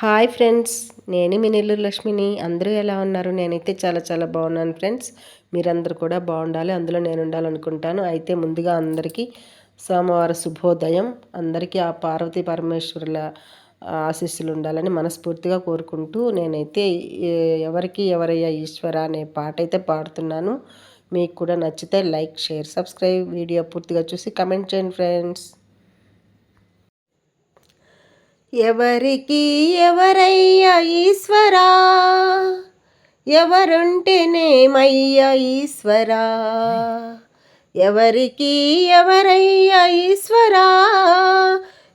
Hi friends నేను మీ నెల్లూరు లక్ష్మిని. అందరూ ఎలా ఉన్నారు? నేనైతే చాలా చాలా బాగున్నాను ఫ్రెండ్స్. మీరందరూ కూడా బాగుండాలి. అందులో నేను ఉండాలనుకుంటాను. అయితే ముందుగా అందరికీ సోమవారం శుభోదయం. అందరికీ ఆ పార్వతీ పరమేశ్వరుల ఆశీస్సులు ఉండాలని మనస్ఫూర్తిగా కోరుకుంటూ నేనైతే ఎవరికి ఎవరయ్యా ఈశ్వర అనే పాట అయితే పాడుతున్నాను. మీకు కూడా నచ్చితే లైక్ షేర్ సబ్స్క్రైబ్ వీడియో పూర్తిగా చూసి కమెంట్ చేయండి ఫ్రెండ్స్. ఎవరికి ఎవరయ్యా ఈశ్వరా? ఎవరుంటేనేమయ్యా ఈశ్వరా? ఎవరికి ఎవరయ్యా ఈశ్వరా?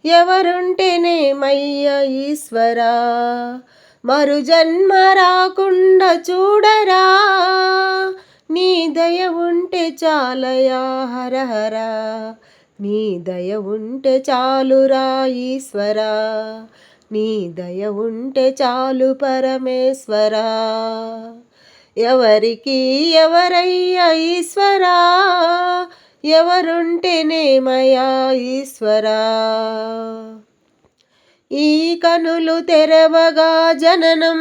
ఎవరుంటేనేమయ్యా ఈశ్వరా? మరు జన్మ రాకుండా చూడరా? నీ దయ ఉంటే చాలయా హరహరా? నీ దయ ఉంటే చాలురా ఈశ్వరా. నీ దయ ఉంటే చాలు పరమేశ్వరా. ఎవరికి ఎవరయ్యా ఈశ్వరా? ఎవరుంటేనేమయా ఈశ్వరా? ఈ కనులు తెరవగా జననం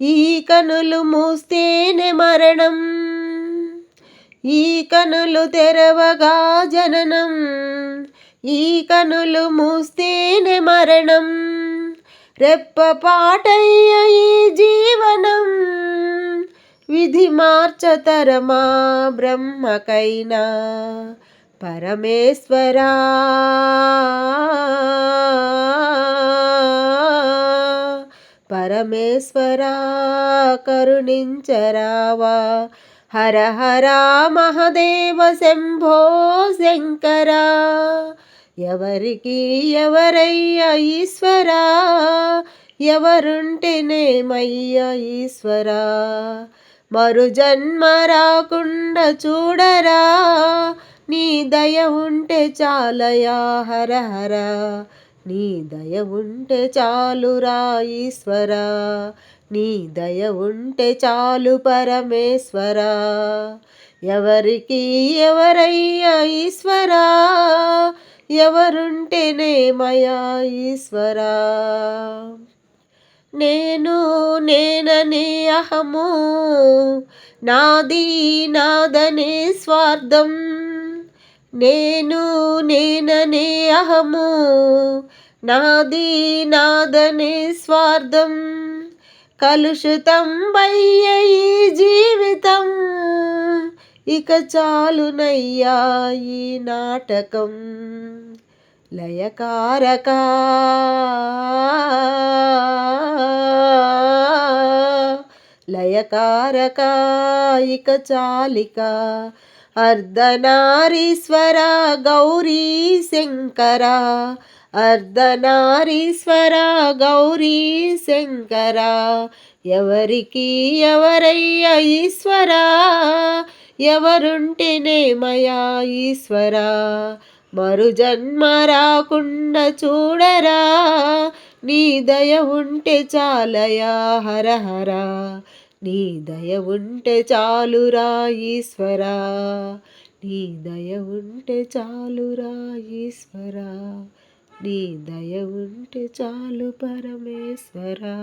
ఈ కనులు మూస్తేనే మరణం. ఈ కనులు తెరవగా జననం ఈ కనులు మూస్తేనే మరణం. రెప్పపాటయ్య ఈ జీవనం విధి మార్చతరమా బ్రహ్మకైనా పరమేశ్వరా. పరమేశ్వరా కరుణించరావా హర హర మహదేవ శంభో శంకర. ఎవరికి ఎవరయ్యా ఈశ్వరా? ఎవరుంటేనేమయ్యా ఈశ్వరా? మరు జన్మ రాకుండా చూడరా? నీ దయ ఉంటే చాలయా హర హర? నీ దయ ఉంటే చాలురా ఈశ్వరా? నీ దయ ఉంటే చాలు పరమేశ్వరా. ఎవరికి ఎవరయ్యా ఈశ్వరా? ఎవరుంటేనేమయా ఈశ్వరా? నేను నేననే అహము. నాది నాదనే స్వార్థం. నేను నేననే అహము. నాది నాదనే స్వార్థం. కలుషితం బయ్య ఈ జీవితం. ఇక చాలునయ్యా ఈ నాటకం. లయకారక. లయకారక. ఇక చాలిక. అర్ధనారీశ్వర గౌరీ శంకర. అర్ధనారీశ్వర గౌరీ శంకర ఎవరికి ఎవరయ్యా ఈశ్వరా? ఎవరుంటేనేమయా ఈశ్వరా? మరు జన్మ రాకుండా చూడరా? నీ దయ ఉంటే చాలయా హర నీ దయ ఉంటే చాలురా ఈశ్వరా? నీ దయ ఉంటే చాలురా ఈశ్వరా? నీ దయ ఉంటే చాలు పరమేశ్వరా.